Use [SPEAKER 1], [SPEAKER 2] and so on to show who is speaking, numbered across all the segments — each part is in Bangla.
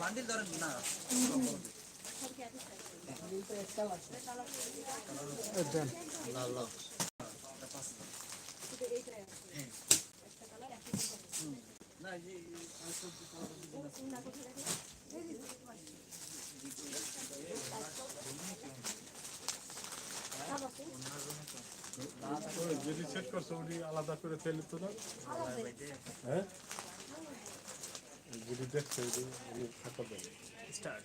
[SPEAKER 1] বান্ডিল ধরেন না। না এই যে এই সবজি খাওয়া
[SPEAKER 2] ওই যেটি সেট করছ ওটি আলাদা করে তেল তো না হ্যাঁ? যেটি দেখছ থাকা দেবে
[SPEAKER 1] স্টার্ট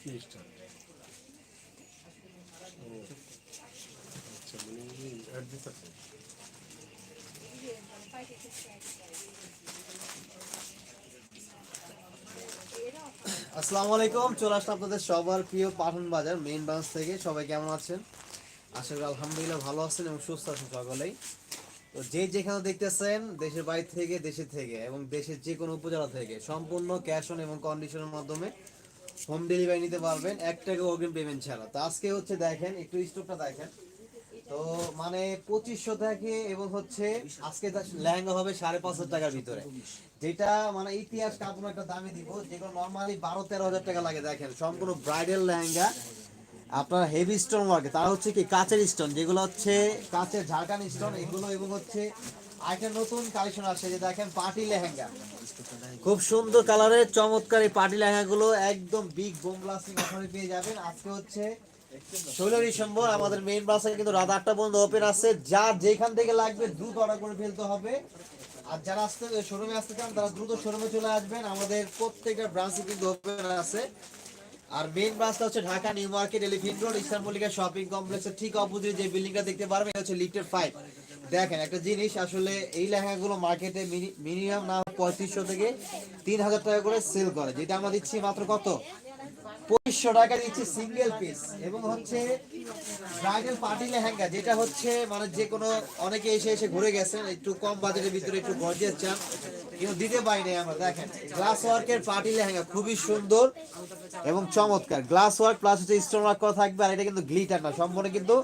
[SPEAKER 2] কি আচ্ছা মানে অ্যাড
[SPEAKER 3] আসসালামু আলাইকুম চলে আসলাম আপনাদের সবার প্রিয় পাঠান বাজার মেইন ব্রাঞ্চ থেকে। সবাই কেমন আছেন? আশা করি আলহামদুলিল্লাহ ভালো আছেন এবং সুস্থ আছেন সকলেই। তো যে যেখানে দেখতেছেন, দেশের বাইরে থেকে, দেশে থেকে এবং দেশের যে কোনো উপজেলা থেকে সম্পূর্ণ ক্যাশ অন এবং কন্ডিশনের মাধ্যমে হোম ডেলিভারি নিতে পারবেন। এক টাকা অগ্রিম পেমেন্ট ছাড়া। তো আজকে হচ্ছে দেখেন, একটু স্টকটা দেখেন। তো মানে পঁচিশশো থেকে এবং হচ্ছে আজকে লেহেঙ্গা হবে সাড়ে পাঁচ হাজার টাকার ভিতরে। যেটা মানে ইতিহাস কাপড় একটা দামে দিব। যেগুলো নর্মালি বারো তেরো হাজার টাকা লাগে দেখেন। সম্পূর্ণ ব্রাইডাল লেহেঙ্গা। আপনার হেভি স্টোন ওয়ার্কে তারা হচ্ছে কি, কাচের স্টোন যেগুলো হচ্ছে কাচের ঝাড়খান স্টোন এগুলো এবং হচ্ছে আরেকটা নতুন কালেকশন আসছে, যে দেখেন পার্টি লেহেঙ্গা। খুব সুন্দর কালারের চমৎকার এই পার্টি লেহেঙ্গাগুলো একদম বিগ বোম ব্লাস্টিং অফারে পেয়ে যাবেন। আজকে হচ্ছে ষোলো ডিসেম্বর, আমাদের মেইন বাসে কিন্তু রাত আটটা পর্যন্ত ওপেন আছে। যার যেখান থেকে লাগবে দ্রুত অর্ডার করে ফেলতে হবে। আর যারা আসতে শোরুমে আসতে চান, তারা দ্রুত শোরুমে চলে আসবেন। আমাদের প্রত্যেকটা ব্রাঞ্চে কিন্তু ওপেন আছে। আর মেইন ব্রাঞ্চটা হচ্ছে Dhaka new market elephant road ইসলামপল্লিকা shopping কমপ্লেক্সের ঠিক অপোজিট যে বিল্ডিংটা দেখতে পারবেন, এটা হচ্ছে লিফটের ফাইভ দেখেন একটা জিনিস, আসলে এই লেখাগুলো মার্কেটে মিনিমাম না, পঁয়ত্রিশশো থেকে তিন হাজার টাকা করে সেল করে। যেটা আমরা দিচ্ছি মাত্র কত? পঁচিশশো টাকা সিঙ্গেল পিস এবং হচ্ছে ব্রাইডাল যেটা হচ্ছে মানে যে কোনো অনেকে এসে এসে ঘুরে গেছেন, একটু কম বাজেটের ভিতরে একটু চান দিতে আমরা, দেখেন। গ্লাস ওয়ার্কের খুবই সুন্দর এবং চমৎকার। গ্লাস ওয়ার্ক প্লাস হচ্ছে স্টোন ওয়ার্ক করা থাকবে আর এটা কিন্তু গ্লিটার না, সম্পূর্ণ কিন্তু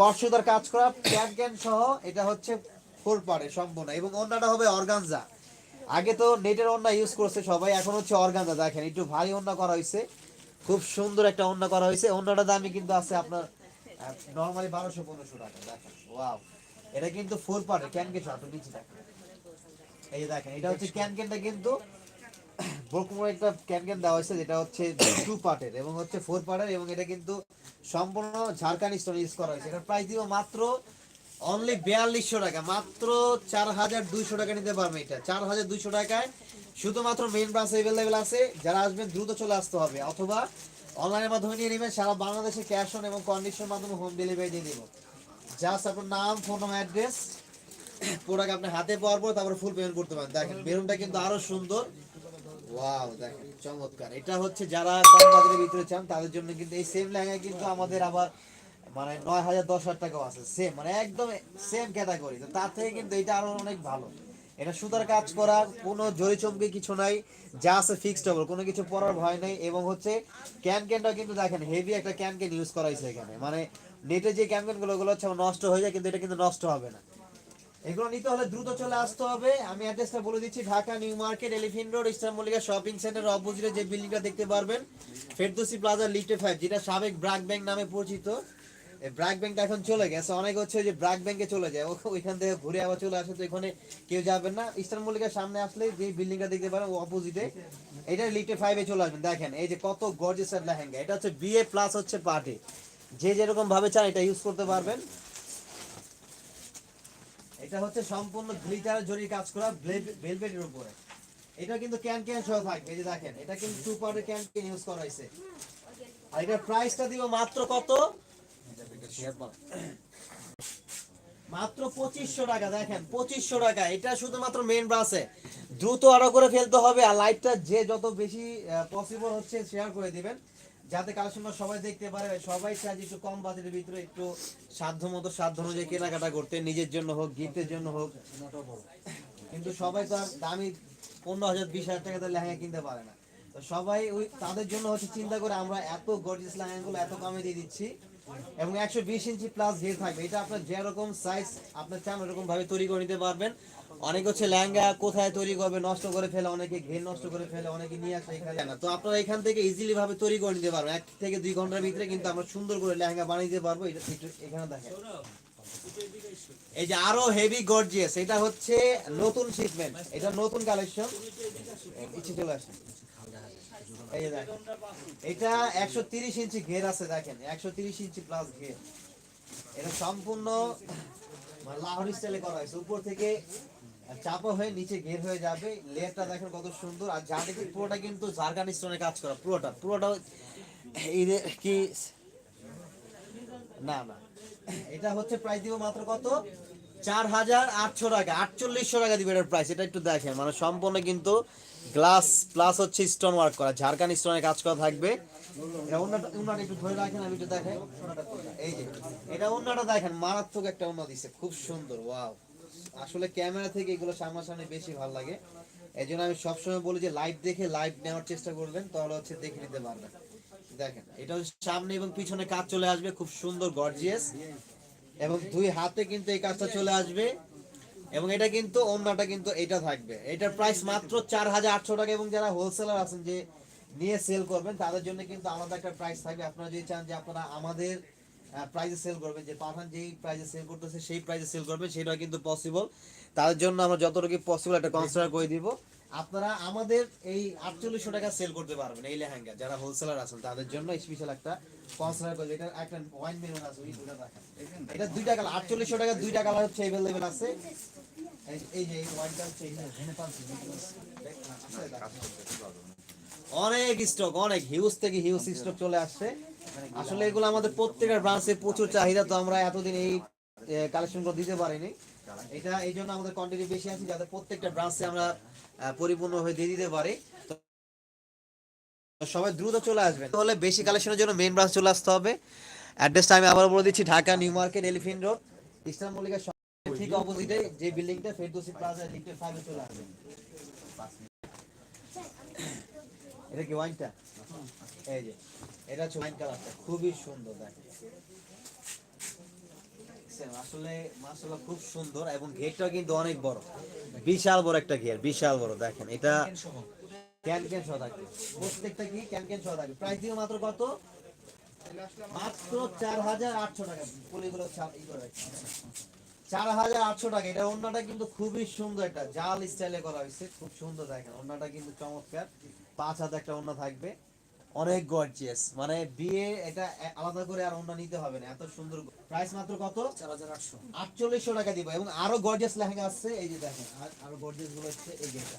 [SPEAKER 3] কর্ষদার কাজ করা ক্যান ক্যান সহ এটা হচ্ছে ফোর পারে সম্পূর্ণ এবং অন্যটা হবে অর্গানজা আগে তো নেটের ওন্না ইউজ করছে সবাই, এখন হচ্ছে অর্গানজা দেখেন, একটু ভারী ওন্না করা হয়েছে। খুব সুন্দর একটা ওন্না করা হয়েছে। ওন্নাটা দামি কিন্তু আছে আপনার নর্মালি বারোশো, পনেরোশো টাকা, দেখেন ওয়াও এটা কিন্তু ফোর পার্টের ক্যান কে শর্ট নিচে দেখেন। এই যে দেখেন, এটা হচ্ছে ক্যান ক্যানটা কিন্তু বরকুম একটা ক্যান ক্যান দেওয়া হয়েছে, যেটা হচ্ছে টু পার্টের এবং হচ্ছে ফোর পার্টের এবং এটা কিন্তু সম্পূর্ণ ঝাড়খান্ড স্টোন ইউজ করা হয়েছে। এটার প্রাইস দিব মাত্র অনলি বিয়াল্লিশশো টাকা, মাত্র চার হাজার দুইশো টাকা নিতে পারবে এটা, চার হাজার দুইশো টাকায় শুধুমাত্র মেইন ব্রাঞ্চ অ্যাভেলেবেল আছে, যারা আসবেন দ্রুত চলে আসতে হবে, অথবা অনলাইনের মাধ্যমে নিয়ে নেবেন, সারা বাংলাদেশে ক্যাশ অন এবং কন্ডিশনের মাধ্যমে হোম ডেলিভারি দিয়ে দেবো। জাস্ট আপনার নাম ফোন অ্যাড্রেস প্রোডাক্ট আপনি হাতে পাওয়ার পর তারপরে ফুল পেমেন্ট করতে পারেন। দেখেন, বেরুনটা কিন্তু আরও সুন্দর। ওয়াও দেখেন, চমৎকার। এটা হচ্ছে যারা কম বাজারের ভিতরে চান, তাদের জন্য কিন্তু এই সেম লেহেঙ্গা কিন্তু আমাদের আবার মানে নয় হাজার দশ হাজার টাকাও আছে। সেম মানে একদম সেম ক্যাটাগরি তো তার থেকে কিন্তু এটা আরও অনেক ভালো। এটা সুতার কাজ করা, কোনো জরি চমকে কিছু নাই, যা আছে ফিক্সড হবে কোনো কিছু পরার ভয় নেই। এবং হচ্ছে ক্যান ক্যানটা কিন্তু দেখেন হেভি একটা ক্যান ক্যান ইউজ করা হয়েছে এখানে। মানে নেটে যে ক্যান ক্যানগুলো, ওগুলো হচ্ছে নষ্ট হয়ে যায়, কিন্তু এটা কিন্তু নষ্ট হবে না। এগুলো নিতে হলে দ্রুত চলে আসতে হবে। আমি অ্যাড্রেসটা বলে দিচ্ছি, Dhaka, new market elephant road, eastern Mallika shopping centre অপোজিটে যে বিল্ডিংটা দেখতে পারবেন, ফেরদৌসি প্লাজা লিফটে ফাইভ যেটা সাবেক ব্রাক ব্যাংক নামে পরিচিত। এই ব্রাক ব্যাংকটা এখন চলে গেছে, অনেক হচ্ছে যে ব্রাক ব্যাংকে চলে যায় ওইখান থেকে ঘুরে আবার চলে আসে, তো এখানে কেউ যাবেন না। ইস্টার্ন মল্লিকার সামনে আসলে যে বিল্ডিংটা দেখতে পারেন অপোজিটে এটা লিফটে ফাইভে চলে আসবেন, দেখেন, এই যে কত গর্জিয়াস লেহেঙ্গা। এটা হচ্ছে বিএ প্লাস হচ্ছে পার্টি যে যেরকম ভাবে চান এটা ইউজ করতে পারবেন। এটা হচ্ছে সম্পূর্ণ গ্লিটার জরি কাজ করা ভেলভেটের উপরে। এটা কিন্তু ক্যান ক্যান সহ থাকবে, এই যে দেখেন, এটা কিন্তু to powder can can use করা হয়েছে। আর এটার প্রাইসটা দিব মাত্র কত? মাত্র পঁচিশশো টাকা, দেখেন, পঁচিশশো টাকা। এটা শুধুমাত্র মেন দ্রুত অর্ডার করে ফেলতে হবে আর লাইটটা যে যত বেশি পসিবল হচ্ছে শেয়ার করে দিবেন। যাতে সবাই দেখতে পারে, সবাই যে একটু কম বাজেটের ভিতরে একটু সাধ্য মতো সাধ্য অনুযায়ী কেনাকাটা করতে, নিজের জন্য হোক, গিফটের জন্য হোক। কিন্তু সবাই তো আর দামি পনেরো হাজার, বিশ হাজার টাকা তো লেহেঙ্গা কিনতে পারে না। তো সবাই ওই তাদের জন্য হচ্ছে চিন্তা করে আমরা এত গর্জিয়াস লেহেঙ্গাগুলো এত কমে দিয়ে দিচ্ছি। এবং একশো বিশ ইঞ্চি প্লাস ঘের থাকবে, এটা আপনার যেরকম সাইজ আপনার চান ওরকম ভাবে তৈরি করে নিতে পারবেন। অনেক হচ্ছে লেহেঙ্গা কোথায় তৈরি করবে, নষ্ট করে ফেলে, অনেকে ঘের নষ্ট করে ফেলে, অনেকে নিয়ে আসে এখানে। না, তো আপনারা এখান থেকে ইজিলি ভাবে তৈরি করে নিতে পারবেন। এক থেকে দুই ঘণ্টার ভিতরে কিন্তু আমরা সুন্দর করে লেহেঙ্গা বানিয়ে দিতে পারব। এটা এখানে দেখেন। এই যে আরও হেভি গর্জিয়াস এটা হচ্ছে নতুন শিপমেন্ট এটা নতুন কালেকশন ইচ্ছে চলে আসে। এই যে দেখেন ইঞ্চি ঘের আছে দেখেন, একশো তিরিশ ইঞ্চি প্লাস ঘের। এটা সম্পূর্ণ মানে লাহোরি স্টাইলে করা হয়েছে। উপর থেকে চাপা হয়ে নিচে ঘের হয়ে যাবে। লেয়ারটা দেখেন কত সুন্দর। আর যা দেখি পুরোটা কিন্তু জার্গান স্টোনে কাজ করা, পুরোটা। পুরোটা যে কি না না। এটা হচ্ছে প্রাইস দিব মাত্র কত? চার হাজার আটশো টাকা, আটচল্লিশশো টাকা দিবে এটার প্রাইস এটা একটু দেখেন। মানে সম্পূর্ণ কিন্তু গ্লাস প্লাস হচ্ছে স্টোন ওয়ার্ক করা ঝাড়খান স্টোনের কাজ করা থাকবে। মারাত্মক একটা খুব সুন্দর ওয়াও আসলে ক্যামেরা থেকে এগুলো সামনাসামনি বেশি ভালো লাগে। এই জন্য আমি সবসময় বলি যে লাইভ দেখে লাইভ নেওয়ার চেষ্টা করবেন, তাহলে হচ্ছে দেখে নিতে পারবেন। দেখেন, এটা সামনে এবং পিছনে কাজ চলে আসবে, খুব সুন্দর গর্জিয়াস এবং দুই হাতে কিন্তু এই কাজটা চলে আসবে। এবং এটা কিন্তু অন্যটা কিন্তু এটা থাকবে। এটার প্রাইস মাত্র চার হাজার আটশো টাকা এবং যারা হোলসেলার আছেন যে নিয়ে সেল করবেন, তাদের জন্য কিন্তু আলাদা একটা প্রাইস থাকবে। আপনারা যদি চান যে আপনারা আমাদের প্রাইসে সেল করবেন, যে পাঠান যেই প্রাইসে সেল করতেছে, সেই প্রাইসে সেল করবেন সেটা কিন্তু পসিবল তাদের জন্য আমরা যতটুকু পসিবল একটা কনসিডার করে দিব। আপনারা আমাদের এই আটচল্লিশশো টাকা সেল করতে পারবেন এই লেহেঙ্গা। যারা হোলসেলার আছেন, তাদের জন্য স্পেশাল একটা কনসিডার করে এটা একটা ওয়াইন মেরুন আছে ওই দুটো দেখেন। এটা দুইটা কালার আটচল্লিশশো টাকা দুইটা কালার হচ্ছে অ্যাভেলেবেল আছে। এই- এই যে এই ওয়াইনটা হচ্ছে অনেক স্টক অনেক হিউজ থেকে হিউজ স্টক চলে আসছে। আসলে এগুলো আমাদের প্রত্যেকটা ব্রাঞ্চে প্রচুর চাহিদা তো আমরা এতদিন এই কালেকশনগুলো দিতে পারিনি। এটা এই জন্য আমাদের কোয়ান্টিটি বেশি আছে যাতে প্রত্যেকটা ব্রাঞ্চে আমরা পরিপূর্ণ হয়ে দিয়ে দিতে পারি। সবাই দ্রুত চলে আসবেন। তাহলে বেশি কালেকশনের জন্য মেইন ব্রাঞ্চ চলে আসতে হবে। অ্যাড্রেসটা আমি আবার বলে দিচ্ছি, Dhaka new market elephant road eastern Mallika ঠিক অপোজিটে যে বিল্ডিংটা ফেরদৌসি প্লাজা লিফটের ফাইভে চলে আসবেন। এটা কি ওয়াইনটা এই যে, এটা হচ্ছে ওয়াইন কালারটা খুবই সুন্দর দেখেন আসলে মাশাআল্লাহ খুব সুন্দর এবং ঘেরটা কিন্তু অনেক বড়। বিশাল বড় একটা ঘের, বিশাল বড়, দেখেন। এটা ক্যান ক্যান সহ থাকবে। প্রত্যেকটা কি? ক্যান ক্যান সহ থাকবে। প্রাইস দিও মাত্র কত? মাত্র চার হাজার আটশো টাকা। পুলিগুলো। চার হাজার আটশো টাকা। এটা অন্যটা কিন্তু খুবই সুন্দর একটা জাল স্টাইলে করা হয়েছে। খুব সুন্দর দেখেন। অন্যটা কিন্তু চমৎকার। পাঁচ হাজার একটা অন্য থাকবে। অনেক গর্জিয়াস মানে বিয়ে এটা আলাদা করে আর অন্য নিতে হবে না। এত সুন্দর প্রাইস মাত্র কত?
[SPEAKER 1] চার হাজার আটশো।
[SPEAKER 3] আটচল্লিশশো টাকা দিব। এবং আরও গর্জিয়াস লেহেঙ্গা আছে। এই যে দেখেন আর আরও গর্জিয়াসগুলো হচ্ছে এই যেটা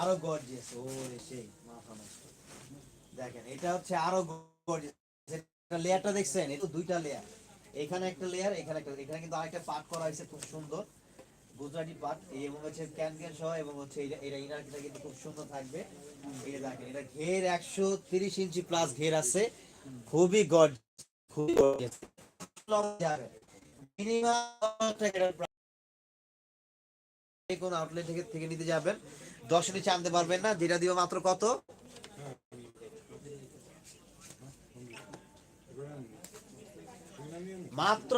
[SPEAKER 3] আরও গর্জিয়াস ওরে সেই, মাথা দেখেন, এটা হচ্ছে আরও গর্জিয়াস লেয়ারটা দেখছেন? এটা দুইটা লেয়ার। এখানে একটা লেয়ার, এখানে একটা এখানে কিন্তু আরেকটা পার্ট করা হয়েছে খুব সুন্দর, গুজরাটি এই এবং হচ্ছে ক্যান ক্যান সহ এবং হচ্ছে এটা ইনারটা কিন্তু খুব সুন্দর থাকবে। মাত্র কত?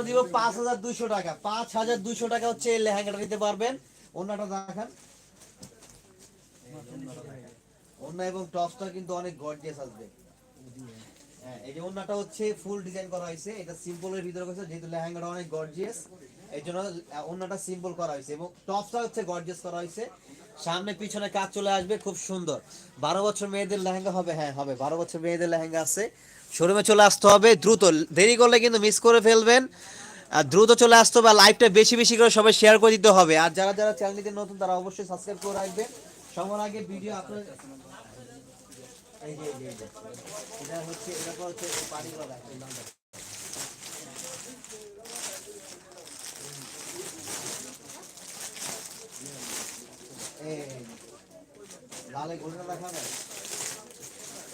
[SPEAKER 3] দিব পাঁচ হাজার দুইশো টাকা। পাঁচ হাজার দুইশো টাকা হচ্ছে লেহেঙ্গাটা নিতে পারবেন। অন্যটা দেখান। অন্য এবং টপসটা কিন্তু অনেক গর্জিয়াস আসবে। হ্যাঁ এই যে অন্যটা হচ্ছে ফুল ডিজাইন করা হয়েছে। এটা সিম্পলের ভিতরে করেছে, যেহেতু লেহেঙ্গাটা অনেক গর্জিয়াস এই জন্য অন্যটা সিম্পল করা হয়েছে এবং টপসটা হচ্ছে গর্জিয়াস করা হয়েছে। সামনে পিছনে কাজ চলে আসবে, খুব সুন্দর। বারো বছর মেয়েদের লেহেঙ্গা হবে হ্যাঁ হবে। বারো বছর মেয়েদের লেহেঙ্গা আছে। শোরুমে চলে আসতে হবে, দ্রুত। দেরি করলে কিন্তু মিস করে ফেলবেন। আর দ্রুত চলে আসতে হবে, আর লাইভটা বেশি বেশি করে সবাই শেয়ার করে দিতে হবে। আর যারা যারা চ্যানেলটিতে নতুন, তারা অবশ্যই সাবস্ক্রাইব করে রাখবেন। সবার আগে ভিডিও আপনার এটা হচ্ছে হচ্ছে গোল্ডেন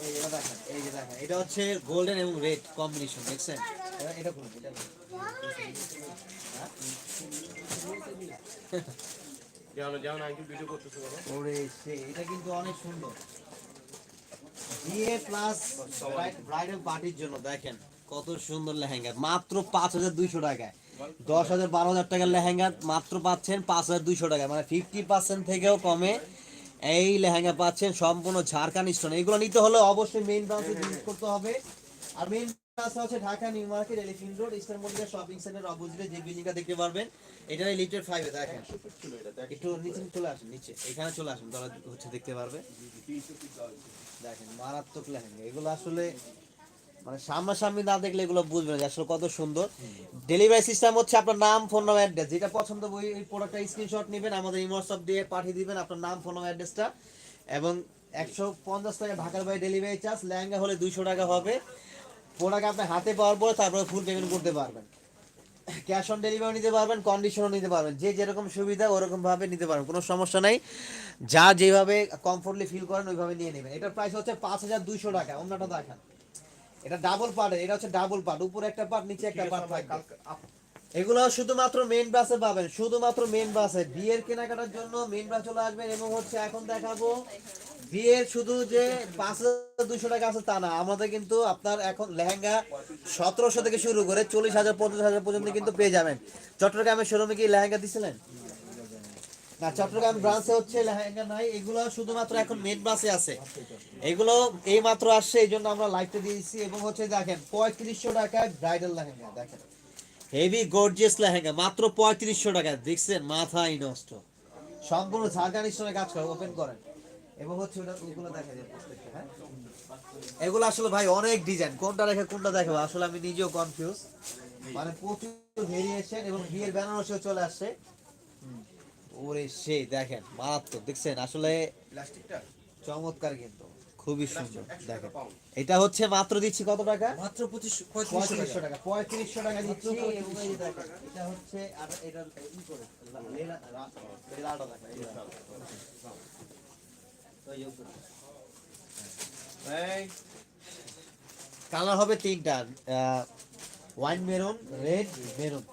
[SPEAKER 3] এই এটা এই এটা হচ্ছে গোল্ডেন এবং রেড কম্বিনেশন দেখছেন এটা-
[SPEAKER 2] ভিডিও
[SPEAKER 3] এটা কিন্তু অনেক সুন্দর বিয়ে প্লাস ব্রাইডাল পার্টির জন্য দেখেন কত সুন্দর লেহেঙ্গা। মাত্র পাঁচ হাজার দুইশো টাকায়। দশ হাজার, বারো হাজার টাকার লেহেঙ্গা মাত্র পাচ্ছেন পাঁচ হাজার দুইশো টাকায়। মানে ফিফটি পার্সেন্ট থেকেও কমে এই লেহেঙ্গা পাচ্ছেন সম্পূর্ণ ঝাড়খান্ড স্টোন। এগুলো নিতে হলে অবশ্যই মেইন ব্রাঞ্চে ভিজিট করতে হবে। আর মেইন ব্রাঞ্চ হচ্ছে Dhaka, new market elephant road eastern Mallika shopping centre অপোজিটে যে বিল্ডিংটা দেখতে পারবেন। এটা লিমিটেড ফাইভে দেখেন। একটু নিচে চলে আসুন, নিচে। এখানে চলে আসুন, তাহলে হচ্ছে দেখতে পারবে দেখেন মারাত্মক লেহেঙ্গা। এগুলো আসলে মানে সামনাসামনি না দেখলে এগুলো বুঝবে না যে আসলে কত সুন্দর। ডেলিভারি সিস্টেম হচ্ছে আপনার নাম ফোন নাম্বার অ্যাড্রেস যেটা পছন্দ ওই এই প্রোডাক্টটা স্ক্রিনশট নেবেন আমাদের ইমোটসঅপ দিয়ে পাঠিয়ে দিবেন আপনার নাম ফোন নাম্বার অ্যাড্রেসটা এবং একশো পঞ্চাশ টাকা ঢাকার বাইরে ডেলিভারি চার্জ লেহেঙ্গা হলে দুইশো টাকা হবে। প্রোডাক্ট আপনি হাতে পাওয়ার পরে তারপরে ফুল পেমেন্ট করতে পারবেন। ক্যাশ অন ডেলিভারি নিতে পারবেন কন্ডিশনও নিতে পারবেন। যে যেরকম সুবিধা ওরকমভাবে নিতে পারবেন কোনো সমস্যা নাই। যা যেভাবে কমফোর্টলি ফিল করেন ওইভাবে নিয়ে নেবেন। এটার প্রাইস হচ্ছে পাঁচ হাজার দুইশো টাকা অন্যটা দেখান। এটা ডাবল পার্ট এটা হচ্ছে ডাবল পার্ট উপরে একটা পার্ট নিচে একটা পার্ট থাকবে। এগুলো শুধুমাত্র মেন বাসে পাবেন। শুধুমাত্র মেইন বাসে বিয়ের কেনাকাটার জন্য মেন বাস চলে আসবেন এবং হচ্ছে এখন দেখাবো, বিয়ের শুধু যে পাঁচ হাজার দুশো টাকা আছে তা না, আমাদের কিন্তু আপনার এখন লেহেঙ্গা সতেরোশো থেকে শুরু করে চল্লিশ হাজার, পঞ্চাশ হাজার পর্যন্ত কিন্তু পেয়ে যাবেন। চট্টগ্রামের শোরুমে কি লেহেঙ্গা দিছিলেন? না, চট্টগ্রাম ব্রাঞ্চে হচ্ছে লেহেঙ্গা নাই, এগুলো শুধুমাত্র এখন মেন বাসে আছে। এগুলো এই মাত্র আসছে, এই জন্য আমরা লাইভটা দিয়েছি এবং হচ্ছে দেখেন, পঁয়ত্রিশশো টাকায় ব্রাইডাল লেহেঙ্গা, দেখেন। হেভি গর্জিয়াস লেহেঙ্গা মাত্র পঁয়ত্রিশশো টাকা। দেখছেন মাথায় নষ্ট। সম্পূর্ণ ঝাড়খান্ড স্টোনে কাজ করে ওপেন করেন। এবং হচ্ছে ওগুলো দেখা যায় হ্যাঁ? এগুলো আসলে ভাই অনেক ডিজাইন কোনটা রেখে কোনটা দেখাবো আসলে আমি নিজেও কনফিউজ মানে প্রচুর ভেরিয়েশন এবং বিয়ের বেনারসিও চলে আসছে। ওরে সেই দেখেন মারাত্মক। দেখছেন আসলে
[SPEAKER 1] প্লাস্টিকটা
[SPEAKER 3] চমৎকার কিন্তু। খুবই সুন্দর দেখেন। এটা হচ্ছে মাত্র দিচ্ছি কত টাকা?
[SPEAKER 1] মাত্র
[SPEAKER 3] পঁয়ত্রিশশো টাকা। পঁয়ত্রিশশো টাকা দিচ্ছি। এটা হচ্ছে আর এটা। কালার হবে তিনটা wine maroon red maroon.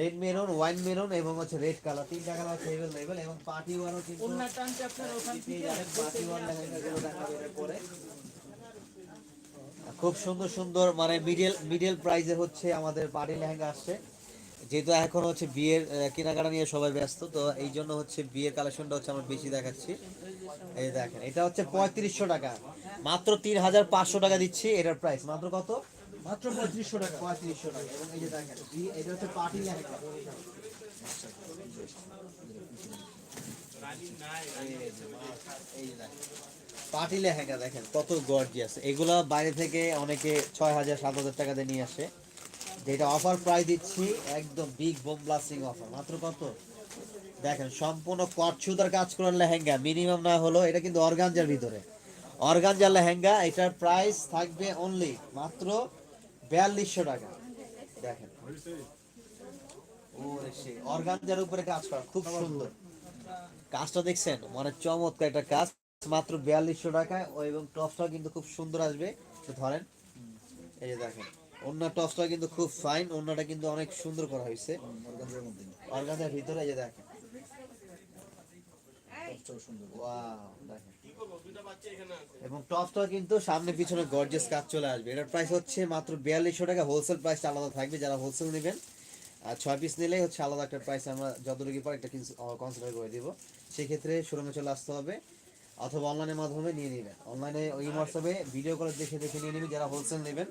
[SPEAKER 3] Red maroon wine maroon এবং হচ্ছে রেড কালার তিনটা কালার এভেলেবেল এবং পার্টি ওয়ারও কিন্তু পার্টি লেহেঙ্গাগুলো পরে। খুব সুন্দর সুন্দর মানে মিডল মিডল প্রাইজে হচ্ছে আমাদের পার্টি লেহেঙ্গা আসছে। যেহেতু এখন হচ্ছে বিয়ের কেনাকাটা নিয়ে সবাই ব্যস্ত তো এই জন্য হচ্ছে বিয়ের কালেকশনটা হচ্ছে আমরা বেশি দেখাচ্ছি। এই দেখেন এটা হচ্ছে পঁয়ত্রিশশো টাকা। মাত্র তিন হাজার পাঁচশো টাকা দিচ্ছি এটার প্রাইস মাত্র কত?
[SPEAKER 1] মাত্র পঁয়ত্রিশশো টাকা।
[SPEAKER 3] পঁয়ত্রিশশো টাকা। এবং এই যে দেখেন এটা হচ্ছে পার্টি লেহেঙ্গা পার্টি লেহেঙ্গা দেখেন, কত গর্জিয়াস এগুলো বাইরে থেকে অনেকে ছয় হাজার, সাত হাজার টাকা দিয়ে নিয়ে আসে। যেটা অফার প্রাইস দিচ্ছি, একদম বিগ বোম ব্লাস্টিং অফার মাত্র কত? দেখেন, সম্পূর্ণ কটসুতার কাজ করার লেহেঙ্গা। মিনিমাম না হলো এটা কিন্তু অর্গানজার ভিতরে। অর্গানজার লেহেঙ্গা, এটার প্রাইস থাকবে অনলি মাত্র বিয়াল্লিশশো টাকা। দেখেন। ওরে সে অর্গানজার উপরে কাজ করা খুব সুন্দর। কাজটা দেখছেন? মানে চমৎকার একটা কাজ। মাত্র বিয়াল্লিশশো টাকায় ও এবং টপসটাও কিন্তু খুব সুন্দর আসবে। ধরেন এই যে দেখেন অন্য টপসটা কিন্তু খুব ফাইন অন্যটা কিন্তু অনেক সুন্দর করা হয়েছে। অর্গানজার ভিতরে এই যে দেখেন। Wow, দেখেন। এবং টপসটা কিন্তু সামনে পিছনে গর্জিয়াস কাজ চলে আসবে। এটার প্রাইস হচ্ছে মাত্র বিয়াল্লিশশো টাকা। হোলসেল প্রাইস আলাদা থাকবে। যারা হোলসেল নেবেন, আর ছয় পিস নিলেই হচ্ছে আলাদা একটা প্রাইস আমরা যতটুকু পর একটা কনসিডার করে দিব। সেক্ষেত্রে শোরুমে চলে আসতে হবে। অথবা অনলাইনের মাধ্যমে নিয়ে নেবেন। অনলাইনে ওই হোয়াটসঅ্যাপে ভিডিও কলে দেখে দেখে নিয়ে নেবেন যারা হোলসেল নেবেন।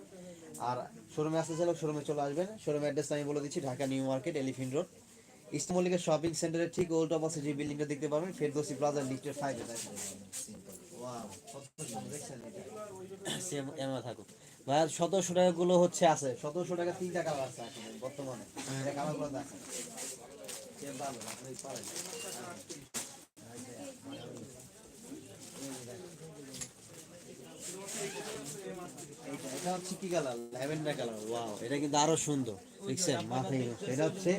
[SPEAKER 3] আর শোরুমে আসতে চাইলে শোরুমে চলে আসবেন। শোরুমের অ্যাড্রেস আমি বলে দিচ্ছি, Dhaka new market elephant road ইস্টমল্লিকা shopping সেন্টারের ঠিক ওল্ড অবস্থা যে বিল্ডিংটা দেখতে পাবেন ফেরদৌসি প্লাজার লিফটের ফাইভে দেখেন। থাকুক। ভাই সতেরোশো টাকা গুলো হচ্ছে আছে। সতেরোশো টাকা তিনটা কালার আছে বর্তমানে। কালারগুলো দেখেন সে ভালো আপনি পারেন এইটা- এটা হচ্ছে কি কালার? Lavender colour. ওয়াও, এটা কিন্তু আরও সুন্দর। দেখছেন, মাথায় এটা হচ্ছে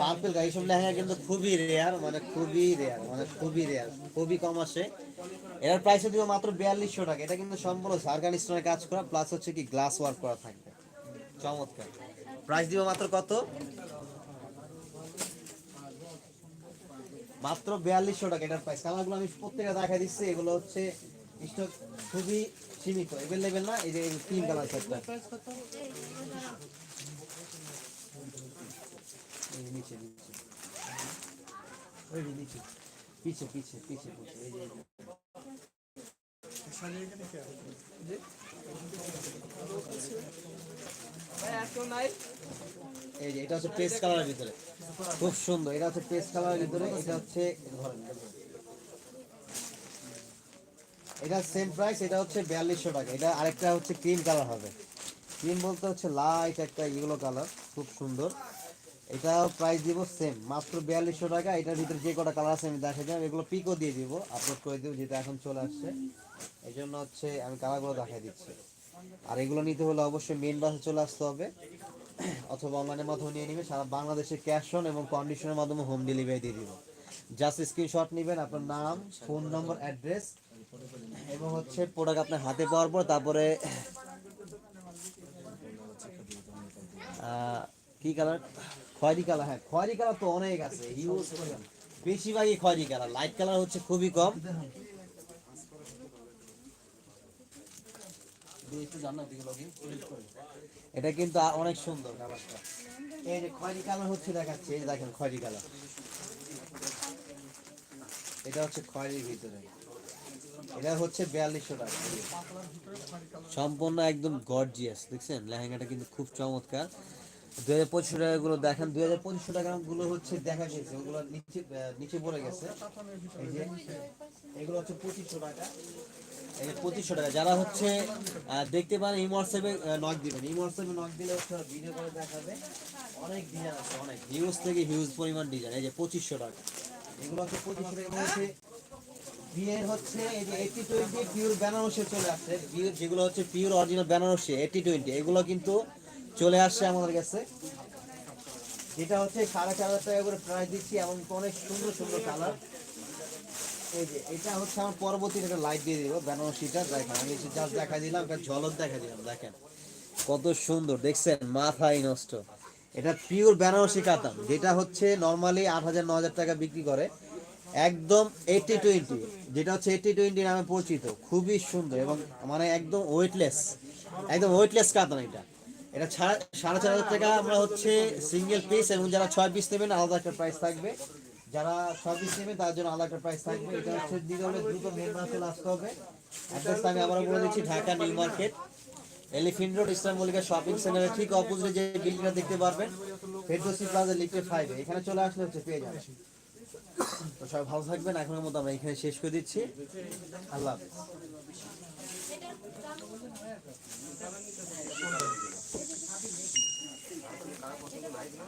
[SPEAKER 3] পার্পল গাই সব লেহেঙ্গা কিন্তু খুবই রেয়ার মানে খুবই রেয়ার মানে খুবই রেয়ার খুবই কম আসে। এর প্রাইস দিব মাত্র বিয়াল্লিশশো টাকা। এটা কিন্তু সম্পূর্ণ স্টোনের কাজ করা প্লাস হচ্ছে কি গ্লাস ওয়ার্ক করা থাকবে। চমৎকার। প্রাইস দিব মাত্র কত? মাত্র বিয়াল্লিশশো টাকা এটার প্রাইস কালারগুলো আমি প্রত্যেকটা দেখা দিচ্ছি। এগুলো হচ্ছে স্টক খুবই সীমিত। এভেলেবেল না এই যে তিন কালার সেটটা নিচে নিচে। নিচে পিছে পিছে পিছে এই যে এটা হচ্ছে কালারের ভিতরে। খুব সুন্দর এটা হচ্ছে পেস্ট কালারের ভিতরে এটা হচ্ছে ধরেন, এটা সেম প্রাইস এটা হচ্ছে বিয়াল্লিশশো টাকা। এটা আরেকটা হচ্ছে ক্রিম কালার হবে। ক্রিম বলতে হচ্ছে লাইট একটা ইগুলো কালার খুব সুন্দর। এটা প্রাইস দিব সেম মাত্র বিয়াল্লিশশো টাকা। এটার ভিতরে যে কটা কালার আছে আমি দেখা যাবে এগুলো পিকও দিয়ে দিব আপলোড করে দিব, যেটা এখন চলে আসছে। এই জন্য হচ্ছে আমি কালারগুলো দেখাই দিচ্ছি। আর এগুলো নিতে হলে অবশ্যই মেন বাসে চলে আসতে হবে। অথবা অনলাইনের মাধ্যমে নিয়ে নিবে সারা বাংলাদেশে ক্যাশ অন এবং কন্ডিশনের মাধ্যমে হোম ডেলিভারি দিয়ে দিব। জাস্ট স্ক্রিনশট নেবেন, আপনার নাম ফোন নম্বর অ্যাড্রেস এবং হচ্ছে প্রোডাক্ট আপনার হাতে পাওয়ার পর তারপরে কি কালার খয়েরি কালার হ্যাঁ খয়েরি কালার তো অনেক আছে বেশিরভাগই খয়েরি কালার লাইট কালার হচ্ছে খুবই কম। এটা কিন্তু অনেক সুন্দর এই যে খয়েরি কালার হচ্ছে দেখাচ্ছে দেখেন খয়েরি কালার এটা হচ্ছে খয়েরির ভিতরে। এটা হচ্ছে বিয়াল্লিশশো টাকা। সম্পূর্ণ একদম গর্জিয়াস দেখছেন? লেহেঙ্গাটা কিন্তু খুব চমৎকার। দুই হাজার পঁচিশশো টাকাগুলো দেখেন দুই হাজার পঁচিশশো টাকাগুলো হচ্ছে দেখা গেছে, ওগুলো নিচে নিচে পড়ে গেছে। এগুলো হচ্ছে পঁচিশশো টাকা। পঁচিশশো টাকা, যারা হচ্ছে দেখতে পারেন এই হোয়াটসঅ্যাপে নক দিবেন। এই হোয়াটসঅ্যাপে নক দিলে হচ্ছে ভিডিও করে দেখাবে। অনেক ডিজাইন আছে, অনেক। হিউজ থেকে হিউজ পরিমাণ ডিজাইন এই যে পঁচিশশো টাকা। এগুলো হচ্ছে পঁচিশশো টাকা। হচ্ছে বিয়ের হচ্ছে টোয়েন্টি পিওর বেনারসে চলে আসছে। পিওর যেগুলো হচ্ছে পিওর অরিজিনাল টোয়েন্টি এগুলো কিন্তু চলে আসছে আমাদের কাছে। যেটা হচ্ছে সাড়ে চার হাজার টাকা করে প্রাইস দিচ্ছি অনেক সুন্দর সুন্দর কালার এই যে, এটা হচ্ছে আমার পরবর্তী একটা লাইট দিয়ে দিব বেনারসিটা দেখেন, আমি জাস্ট দেখা দিলাম, একটা ঝলক দেখা দিলাম, দেখেন। কত সুন্দর, দেখছেন? মাথায় নষ্ট। এটা পিওর বেনারসি কাতান যেটা হচ্ছে নর্মালি আট হাজার, ন হাজার টাকা বিক্রি করে। একদম এইটি টোয়েন্টি যেটা হচ্ছে এইটি টোয়েন্টি নামে পরিচিত। খুবই সুন্দর এবং মানে একদম ওয়েটলেস একদম ওয়েটলেস কাতান এটা। এটা ছাড়া- সাড়ে চার হাজার টাকা আমরা হচ্ছে সিঙ্গেল পিস এবং যারা ছয় পিস নেবেন আলাদা একটা প্রাইস থাকবে। যারা ছয় পিস নেবেন তার জন্য আলাদা একটা প্রাইস থাকবে। এটা হচ্ছে দিতে হলে দ্রুত চলে আসতে হবে। অ্যাড্রেসটা আমি আবারও বলে দিচ্ছি, Dhaka new market elephant road ইসলাম মল্লিকা শপিং সেন্টারের ঠিক অপোজিটে যে বিল্ডিংটা দেখতে পারবেন, ফেরদোসি প্লাজা লিফটে ফাইভে এখানে চলে আসলে হচ্ছে পেয়ে যাবেন। তো সবাই ভালো থাকবেন। এখনের মতো আমরা এখানে শেষ করে দিচ্ছি। আল্লাহ হাফেজ।